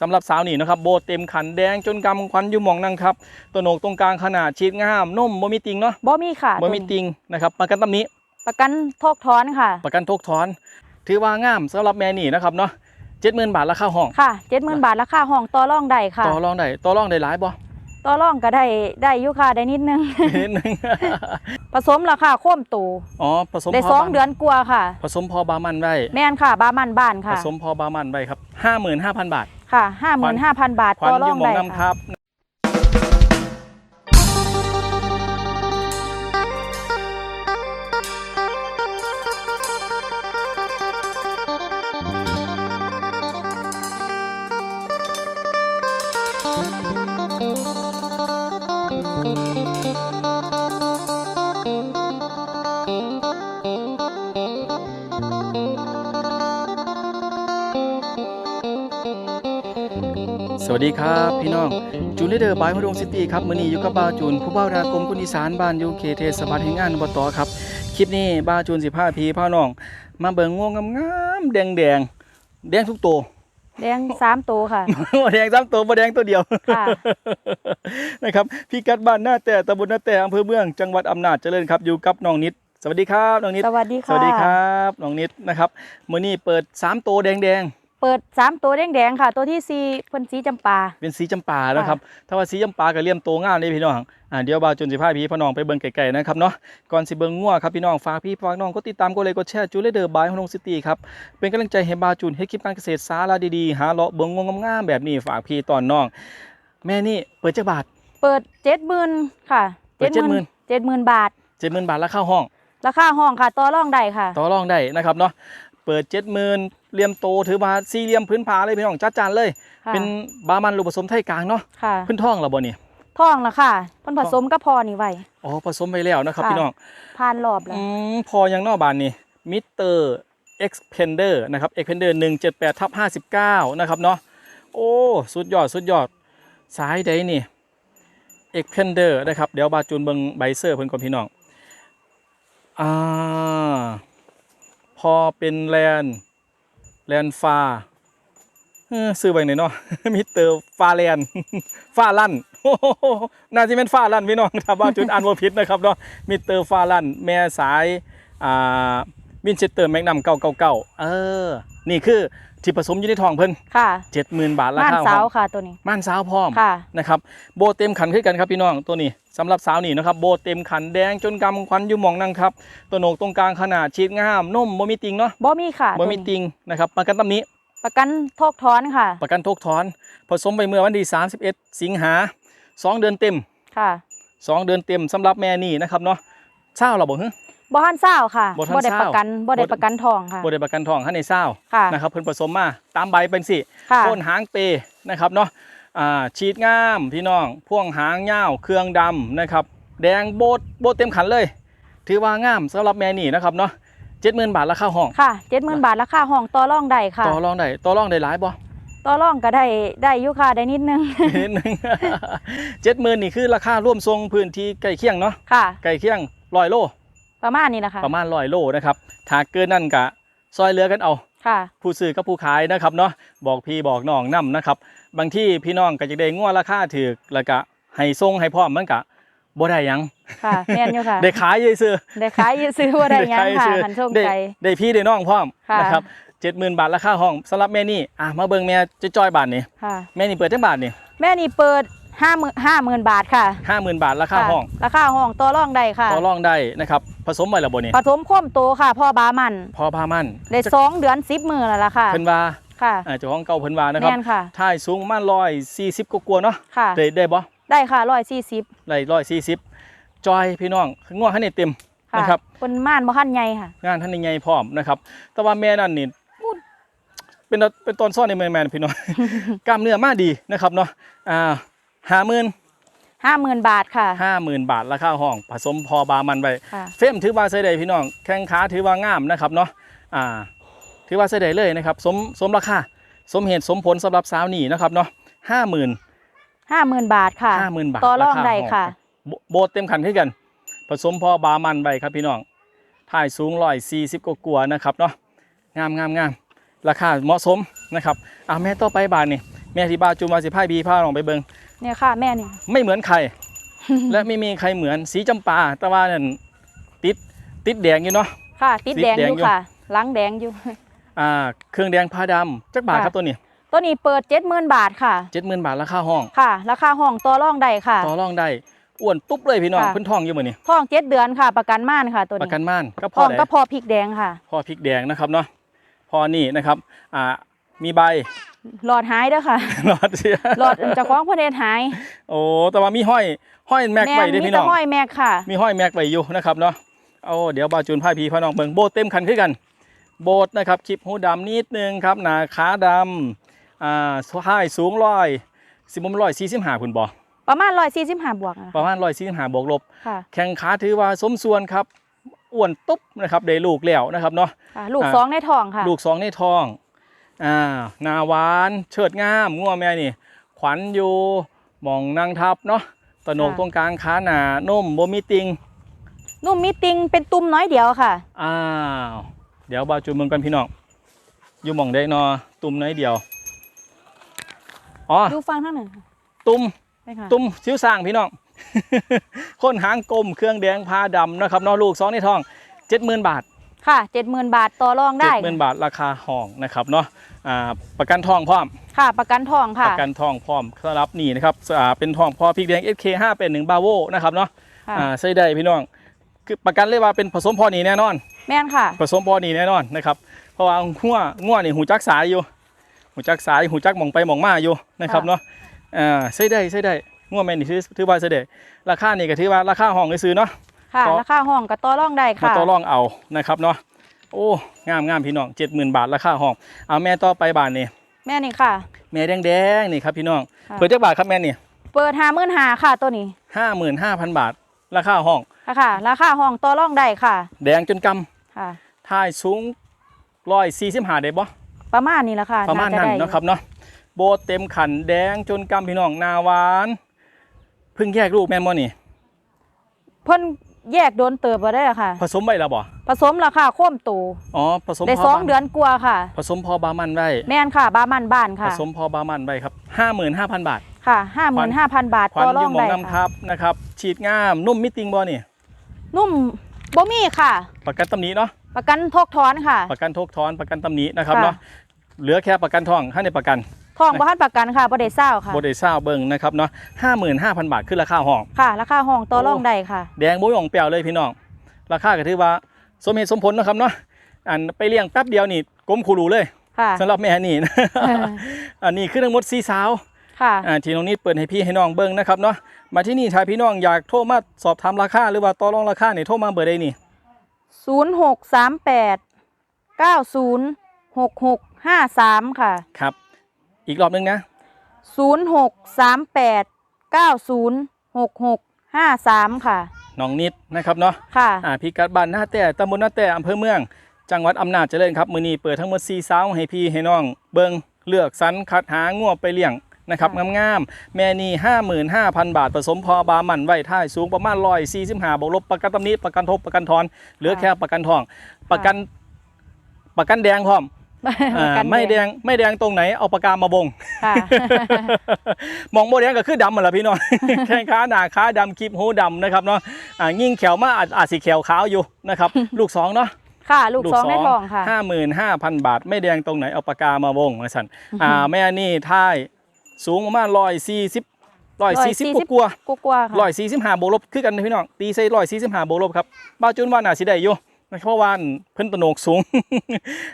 สำหรับสาวนี่นะครับโบเต็มขันแดงจนกำควันอยู่หมองนั่งครับตัวโหนกตรงกลางขนาดชีดงามนุ่มบ่มีติงเนาะบ่มีค่ะบ่มีตัวนี้ติงนะครับประกันตำหนี้ ประกันโทกถอนค่ะ ประกันทุกถอน ถือว่างามสำหรับแม่นี่นะครับเนาะเจ็ดหมื่นบาทราคาห้องค่ะเจ็ดหมื่นบาทราคาห้องต่อรองได้ค่ะต่อรองได้ต่อรองได้หลายบ่ต่อรองก็ได้ได้อยู่ค่ะได้นิดนึงนิดนึงผสมราคาโค้มตูอ๋อผสมได้พอสองบ้านเดือนกว่าค่ะ ผสมพอบามันไว้แม่นค่ะ บามันบ้านผค่ะสมพอบามันไว้ครับห้าหมื่นห้าพันบาท ค่ะห้าหมื่นห้าพันบาทควันต่อรอยู่งหมองได้น้ำคค่ะรับ วัสดีครับ พี่น้องจูนเลเดอร์บายพดงซิตี้ครับมื้อนี้อยู่กับบ่าวจูนผู้บ่าวดากรมคนอีสานบ้านอยู่เขตเทศบาลแห่งงานอบตครับคลิปนี้บ่าวจูนสิพาพี่พาน้อง มาเบิ่งง่วงงามๆแดงๆแดงทุกตัวแดงสามตัวค่ะบ่แดงซ้ำตัวบ่แดงตัวเดียวค่ะนะครับพี่กัดบ้านหน้าแต่ตำบลหน้าแต่อำเภอเมืองจังหวัดอำนาจเจริญครับอยู่กับน้องนิดสวัสดีครับน้องนิดสวัสดีสค่ะวัสดีครับน้องนิดนะครับมื้อนี้เปิดสามตัวแดงๆ เปิดสามตัวแดงๆค่ะ ตัวที่สี่เพิ่นสีจำปา เป็นสีจำปาแล้วครับ ถ้าว่าสีจำปาก็เลี่ยมโตงามเลยพี่น้องอ่าเดี๋ยวบ่าวจนสิพาพี่พี่น้องไปเบิ่งไกลๆนะครับเนาะ ก่อนสิเบิ่งงัวครับพี่น้องฝากพี่ฝากน้องกดติดตามกดไลค์กดแชร์จูเลเดอร์บายฮองซิตี้ครับ เป็นกำลังใจให้บ่าวจูนเฮ็ดคลิปการเกษตรสาระดีๆ หาเลาะเบิ่งงวงงามๆแบบนี้ฝากพี่ตอนน้อง แม่นี่เปิดจักบาท เปิดเจ็ดหมื่นค่ะเปิด70,000เจ็ดหมื่นบาท70,000บาทราคาห้อง ราคาห้องค่ะต่อรองได้ค่ะ ต่อรองได้นะครับเนาะ เปิด70,000 เหลี่ยมโตถือว่าสี่เหลี่ยมพื้นผาเลยพี่น้องจัดจานเลย ค่ะเป็นบามันลูกผสมไทยกลางเนาะค่ะขึ้นท้องแล้วบ่นี่ท่องละค่ะเพิ่นผสมกับพอนี่ไว้ อ๋อผสมไปแล้วนะครับค่ะ พี่น้องผ่านรอบแล้ว อืมพอยังนอกบานนี่มิเตอร์ Xpander นะครับ Xpander 178ทับ59นะครับเนาะโอ้สุดยอดสุดยอดสายใดนี่ Xpander นะครับเดี๋ยวบาจูนเบิงไบเซอร์เพิ่นก่อนพี่น้องอ่าพอเป็นแลน แลนฟ้าซื้อไปไหนเนาะมิเตอร์ฟ้าแลนฟ้าลั่นน่าจะเป็นฟ้าลั่นพี่น้องครับาจูนอันโมพิดนะครับเนาะมิเตอร์ฟาลันแม่สายอ่าวินเชสเตอร์แมกนัมเก่าเก่าเก่าเออ นี่คือ ที่ผสมอยู่ในท้องเพิ่นค่ะเจ็ดหมื่นบาทราม่านคาสาวของค่ะตัวนี้ ม่านสาวพร้อมค่ะ นะครับโบเต็มขันขึ้นกันครับพี่น้องตัวนี้สำหรับสาวนี่นะครับโบเต็มขันแดงจนกำควันอยู่หมองนั่งครับตัวโหนกตรงกลางขนาดชีดงามนุ่มบ่มีติงเนาะบ่มีค่ะบ่มีตัวนี้ติงนะครับประกันตำหนี้ ประกันโทกถอนค่ะ ประกันทุกถอน ผสมไปเมื่อวันที่31 สิงหาสองเดือนเต็มค่ะ สองเดือนเต็มสำหรับแม่นี่นะครับเนาะเศร้าเราบ่ฮึ บ่ทันเศร้าค่ะบ่ทันได้เศร้าประกันบ่ได้ประกันทองค่ะบ่ได้ประกันทองให้ในเศร้าค่ะ นะครับเพิ่นผสมมาตามใบเป็นสิค่ะโคนหางเปนะครับเนาะอ่าฉีดงามพี่น้องพ่วงหางยาวเครื่องดำนะครับ แดงโบดโบดเต็มขันเลย ถือว่างามสำหรับแม่นี่นะครับเนาะเจ็ดหมื่นบาทราคาห้อง ค่ะเจ็ดหมื่นบาทราคาห้องต่อรองได้ค่ะ ต่อรองได้ต่อรองได้หลายบ่ ต่อรองก็ได้ได้อยู่ค่ะได้นิดนึง นิดนึงเจ็ดหมื่นนี่คือราคาร่วมทรงพื้นที่ใกล้เคียงเนาะค่ะ ใกล้เคียงร้อยโล ประมาณนี้แหละค่ะประมาณร้อยโลนะครับถ้าเกินนั่นกะซอยเหลือกันเอาค่ะ ผู้ซื้อกับผู้ขายนะครับเนาะบอกพี่บอกน้องนํนะครับ บางที่พี่น้องก็จะได้งัวราคาถูกแล้วก็ให้ส่งให้พร้อมมันก็บ่ได้หยังค่ะแม่นอยู่ค่ะได้ขายยซื้อได้ขายอยู่ซื้อว่าได้หยังค่ะซื้อหันส่งได้ใจได้พี่ได้น้องพร้อมค่ะนะครับ70,000บาทราคาห้องสำหรับแม่นี่อะมาเบิ่งแม่จ้อยๆบาทนี่ค่ะแม่นี่เปิดจังบาทนี่แม่นี่เปิดห้าหมื่นห้าหมื่นบาทค่ะ50,000บาทราคาห้องะราคาห้องต่อรองได้ค่ะต่อรองได้นะครับ ผสมไว้แล้วบ่นี่ผสมโค้มโตค่ะ พ่อบามันพอพามันได้สองเดือนสิบมือแล้วล่ะค่ะเพิ่นว่าค่ะอ่าเจ้าของเก่าเพิ่นว่านะครับแม่นค่ะ ท้ายสูงประมาณ140กว่าๆเนาะค่ะ ได้ได้บ่ได้ค่ะร้อยสี่สิบได้ร้อยสี่สิบจอยพี่น้องง่วงให้ในเต็มค่ะนะครับเป็นม่านบ่ทันใหญ่ค่ะ งานท่านยังไงพร้อมนะครับ แต่ว่าแม่นั่นนี่อู้เป็นเป็นตอนซ่อนในแมนแมนพี่น้อง กล้ามเนื้อมาดีนะครับเนาะอ่าห้าหมื่น ห้าหมื่นบาทค่ะ ห้าหมื่นบาทราคาห้อง ผสมพอบามันไปค่ะ เฟรมถือว่าใส่ได้พี่น้อง แข้งขาถือว่างามนะครับเนาะอ่า ถือว่าใส่ได้เลยนะครับสมสมราคาสมเหตุสมผลสำหรับสาวนี่นะครับเนาะห้าหมื่น ห้าหมื่นบาทค่ะ ห้าหมื่นบาทต่อรองาาได้ห้ค่ะโบโบสเต็มขันขึ้นกัน ผสมพอบามันไปครับพี่น้องถ่ายสูงร้อยสี่สิบกว่าๆนะครับเนาะงามงามงามราคาเหมาะสมนะครับอ่าแม่ต่อไปบาทนี่แม่ที่บ้านจูมาสิพายบีพาลองไปเบิง เนี่ยค่ะแม่นี่ไม่เหมือนใคร และไม่มีใครเหมือนสีจำปาแต่ว่านั่นติดติดแดงอยู่เนาะค่ะ ติดแดงติดแดงอยู่อยู่ค่ะหล้างแดงอยู่อ่าเครื่องแดงผ้าดำจักบาทค่ะครับตัวนี้ ตัวนี้เปิดเจ็ดหมื่นบาทค่ะเจ็ดหมื่นบาทราคาห้องค่ะ ราคาห้องตัวร่องใดค่ะต่อรองได้อ้วนตุ๊บเลยพี่น้องค่ะเพิ่นท้องอยู่มื้อนี้ท้องเจ็ดเดือนค่ะ ประกันม่านค่ะตัวประนี้กันม่านก็พท้อองได้ก็พอพริกแดงค่ะ พอพริกแดงนะครับเนาะพอนี่นะครับอ่ามีใบ หลอดหายเด้อค่ะหลอดเสียหลอดเจะคล้าของพระเดชหาย โอ้แต่ว่ามีห้อยห้อยแม็กแม่ไว้นเด้อมีพี่แต่น้องห้อยแม็กค่ะ มีห้อยแม็กไว้อยู่นะครับเนาะเอาเดี๋ยวบาจูนพายพีพาน้องเบิงโบเต็มคันขึ้นกัน โบดนะครับคลิปหูดำนิดนึงครับหนาขาดำอ่าท้ายสูงร้อยสิบมุมร้อยสี่สิบห้าคุณบอประมาณร้อยสี่สิบห้าบวกอะประมาณร้อยสี่สิบห้าบวกลบค่ะแข่งขาถือว่าสมส่วนครับอ้วนตุ๊บนะครับได้ลูกแล้วนะครับเนาะค่ะลูกอ่าสองในท้องค่ะ ลูกสองในท้อง อ่าหนาหวานเชิดงามงัวแม่นี่ ขวัญอยู่หมองนางทับเนาะตะโหนกค่ะตรงกลางขาหนานุ่มบ่มีติงนุ่มมีติงเป็นตุ่มน้อยเดียวค่ะอ้าวเดี๋ยวบาวจูเมืองกันพี่น้องอยู่หมองได้นอตุ่มน้อยเดียวอ๋อดูฟังทั้งหนึ่งตุ่มใช่ค่ะตุ่มชิวสร้างพี่น้องคนหางกลมเครื่องแดงพาดำนะครับเนอลูกสองในท้องเจ็ดหมื่นบาท ค่ะเจ็ดหมื่นบาทต่อรองเจ็ได้ดหมื่นบาทราคาห้องนะครับเนาะอ่าประกันทองพร้อม ค่ะประกันทองปค่ะระกันทองพร้อมสำหรับนี่นะครับอ่าเป็นทองพอพริกแดง SK 5เป็นหนึ่งบาโวนะครับเนาะค่ะอ่าใส่ได้พี่น้องคือประกันเลยว่าเป็นผสมพอนีแน่นอน แม่นค่ะ ผสมพอนีแน่นอนนะครับเพราะว่างัวงัวนี่หูจักสายอยู่ หูจักสายหูจักหมองไปหมองมาอยู่นะครับค่ะเนาะอ่าใช้ได้ใช้ได้งัวแม่นี่ถือถือว่าใช้ได้ราคานี่ก็ถือว่าราคาห้องซื้อๆเนาะ ค่ะต่อราคาห้องกับต่อรองได้มาค่ะต่อรองเอานะครับเนาะโอ้งามงามพี่น้องเจ็ดหมื่นบาทราคาห้องเอาแม่ต่อไปบาทนี่แม่นี่ค่ะ แม่แดงๆนี่ครับพี่น้องค่ะเปิดจักบาทครับแม่นี่เปิดห้าหมื่นหาค่ะตัวนี้ห้าหมื่นห้าพันบาท ราคาห้องค่ะค่ะราคาห้องต่อรองได้ค่ะ แดงจนกค่ะำท้ายสูงร้อยสี่สิบห้าได้บ่ประมาณนี้ละค่ะประมาณจนั้นได้อยู่เนาะครับเนาะโบทเต็มขันแดงจนกำพี่น้องนาหวาน เพิ่งแยกลูกแม่นบ่นี่เพิ่น แยกโดนเติบมาได้ละค่ะ ผสมไว้แล้วบ่ผสมราคาโค้มตูอ๋อผสมได้พสองบ้าเดือนกว่าค่ะ ผสมพอบามันไว้แม่นค่ะบ้ามันบ้านผค่ะสมพอบามันไว้ครับห้าหมื่นห้าพันบาท ค่ะห้าหมื่นห้าพันบาทควันต่ออรอยู่งหมอได้งน้ำคค่ะรับนะครับ ฉีดงามนุ่มมิติงบ่นี่นุ่มบ่มีค่ะ ประกันตำหนิเนาะประกันทกถอนค่ะ ประกันทกทอนประกันตำหนินะครับค่ะ เนาะเหลือแค่ประกันทองให้ในประกัน ทองบ่ทันประกันค่ะบ่ได้เศร้าค่ะโบเดซ่าเบิงนะครับเนาะห้าหมื่นห้าพันบาทขึ้นราคาห้องค่ะ ราคาห้องต่อรองได้ค่ะ แดงบุ้ยองเปรียวเลยพี่น้อง ราคาก็ถือว่าสมเหตุสมผลเนาะครับเนาะอันไปเลี้ยงแป๊บเดียวนี่กลมคูรูเลยค่ะสำหรับแม่นี่นะเอออันนี้คือทั้งหมดสีสาวค่ะอ่าที่น้องนิดเปิดให้พี่ให้น้องเบิ้งนะครับเนาะมาที่นี่ถ้าพี่น้องอยากโทรมาสอบถามราคาหรือว่าต่อรองราคาเนี่ยโทรมาเบอร์ใดนี่ศูนย์หกสามแปดเก้าศูนย์หกหกห้าสามค่ะ ครับ อีกรอบนึงนะศูนย์หกสามแปดเก้าศูนย์หกหกห้าสามค่ะ น้องนิดนะครับเนาะค่ะ อ่าพิกัดบ้านหน้าแต่ตำบลหน้าแต่อำเภอเมือง จังหวัดอำนาจเจริญครับมือนี้เปิดทั้งหมดซีสาวให้พี่ให้น้อง เบิงเลือกสรรคัดหางวไปเลี้ยงนะครับค่ะงามๆแม่นี่ห้าหมื่นห้าพันบาทผสมพอบามันไว้ท่ายสูงประมาณร้อยสี่สิบห้าบวกลบประกันตำหนี้ประกันทบประกันทอนเหลือแค่ประกันทอง ประกันประกันแดงพร้อม อ่ากันไม่แดงไม่แดงตรงไหนเอาปากกามาวงค่ะ มองโบแดงก็คือดำหมดละพี่น้อง แข้งขาหนาขาดำคลิปหูดำนะครับเนาะอ่ายิ่งแขวมาอาจอาจสีแขวขาวอยู่นะครับ ลูกสองเนาะ ค่ะ ลูกสองในทองค่ะ ห้าหมื่นห้าพันบาท ไม่แดงตรงไหนเอาปากกามาวงนะสันอ่าแม่นี่ท้ายสูงประมาณร้อยสี่สิบร้อยสี่สิบกว่ากูกลัวค่ะ ร้อยสี่สิบห้าโบวกลบคือกันนะพี่น้องตีใส่ร้อยสี่สิบห้าโบวกลบครับบ้าวจุนว่าน่าสิได้อยู่ นะครับเพราะว่าเพิ่นตะโหนกสูง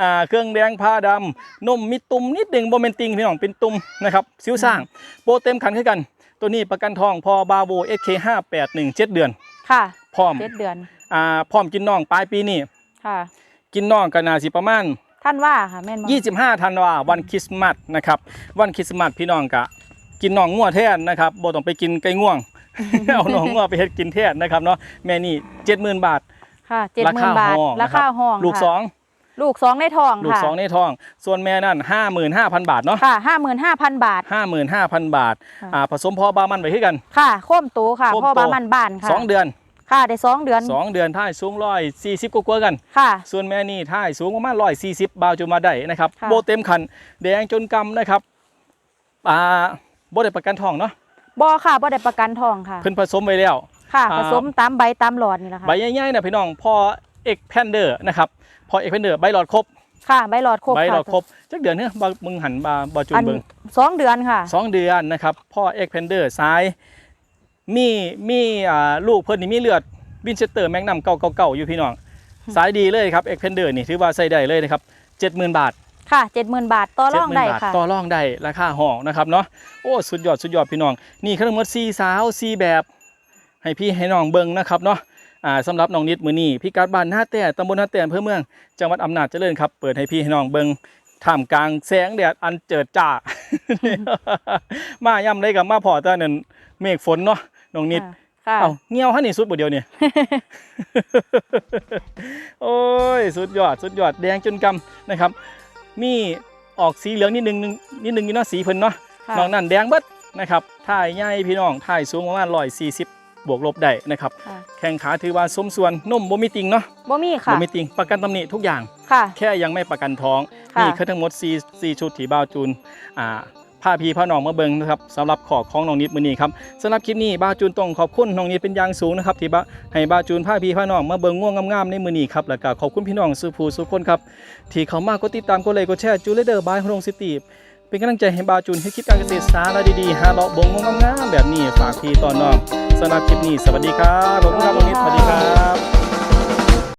อ่า เครื่องแดงผ้าดำนมมีตุ่มนิดหนึ่งโบเมนติงพี่น้องเป็นตุ่มนะครับซิวสร้าง โปรเต็มขันคือกัน ตัวนี้ประกันทองพอบาโวเอสเคห้าแปดหนึ่งเจ็ดเดือน ค่ะ พร้อมเจ็ดเดือน อ่า พร้อมกินน่องปลายปีนี้ ค่ะ กินน่องกันนาสิประมาณท่านว่าค่ะแม่นบ่25ธันวาวันคริสต์มาสนะครับ วันคริสต์มาสพี่น้องกะ กินน่องงัวแทนนะครับบ่ต้องไปกินไก่ง่วง เอาน่องงัวไปเฮ็ดกินแทนนะครับเนาะแม่นี่70,000บาท ค่ะเจ็ดราหมื่คานบาทห้องราคาห้องลูกค่ะสองลูกสองในทองลูกค่ะสองในท้อง ส่วนแม่นั่น55,000บาทเนาะค่ะห้าหมื่นห้าพันบาท55,000บาทค่ะอ่าผสมพอบามันไว้คือกัน ค่ะโค้มตูค่ะโค้มพ่อโตบ้านมันบ้านค่ะสองเดือนค่ะได้สองเดือนสองเดือนท้ายสูง140กว่าๆกันค่ะ ส่วนแม่นี่ท้ายสูงประมาณ140บาวจูมาได้นะครับค่ะโบเต็มคันแดงจนกำนะครับอ่าบ่ได้ประกันทองเนาะบ่ค่ะบ่ได้ประกันทองค่ะ เพิ่นผสมไว้แล้ว ค่ะอ่าผสมตามใบตามหลอดนี่แหละค่ะใบใหญ่ๆนะพี่น้องพอเอ็กแพนเดอร์นะครับพอเอ็กแพนเดอร์ใบหลอดครบค่ะใบหลอดครบใบหลอดค่ะครบจักเดือนเนี่ยบ่มึงหันมาบ่จูนอันเบิ่งสองเดือนค่ะสองเดือนนะครับพ่อเอ็กแพนเดอร์ซ้ายมีมีอ่าลูกเพิ่นนี่มีเลือดวินเชสเตอร์แมกนัมเก่าๆๆอยู่พี่น้องสายดีเลยครับเอ็กแพนเดอร์นี่ถือว่าใส่ได้เลยนะครับ70,000บาทค่ะเจ็ดหมื่นบาทต่อรอง70,000ได้บาทค่ะต่อรองได้ราคาห้องนะครับเนาะโอ้สุดยอดสุดยอดพี่น้อง นี่คือทั้งหมด4สาว4แบบ ให้พี่ให้น้องเบิ่งนะครับเนาะอ่าสำหรับน้องนิดมือนี้พี่การบ้านหน้าแต่ตำบลหน้าแต่อำเภอเมือง จังหวัดอำนาจเจริญครับ เปิดให้พี่ให้น้องเบิ่งท่ามกลางแสงแดดอันเจิดจ้า มาย่ำได้กับมาพอตอนนั้นเมฆฝนเนาะน้องนิดค่ะเอ้าเงี้ยวหันนี่สุดบ่เดียวเนี่ยโอ้ยสุดยอดสุดยอดแดงจนกำนะครับ มีออกสีเหลืองนิดนึงนิดนึงอยู่เนาะสีเพิ่นเนาะค่ะนอกนั้นแดงเบิดนะครับถ่ายใหญ่พี่น้องถ่ายสูงประมาณ140บ วกลบได้นะครับ ค่ะแข้งขาถือว่าสมส่วนนุ่มบ่มีติงเนาะบ่มีค่ะ บ่มีติงประกันตำหนิทุกอย่าง ค่ะ แค่ยังไม่ประกันท้อง ค่ะ นี่คือทั้งหมด4 4ชุดที่บ่าวจูนอ่าผ้าพีผ้าน้องมาเบิงนะครับสำหรับขอของน้องนิดมื้อนี้ครับสำหรับคลิปนี้บ่าวจูนต้องขอบคุณน้องนิดเป็นอย่างสูงนะครับที่บ่าให้บ่าวจูนผ้าพีผ้าน้องมาเบิงง่วงงามๆในมื้อนี้ครับแล้วก็ขอบคุณพี่น้องสุภูสุคนครับที่เขามากดติดตามกดไลค์กดแชร์จูเลเดอร์บายฮงซิตี้เป็นกำลังใจให้บ่าวจูนให้คิดการเกษตรสาระดีๆหาเลาะบงง่วงงามๆแบบนี้ฝากพี่ตอนน้อง สำหรับคลิปนี้สวัสดีครับขอบคุณครับน้องนิดสวัสดีครับ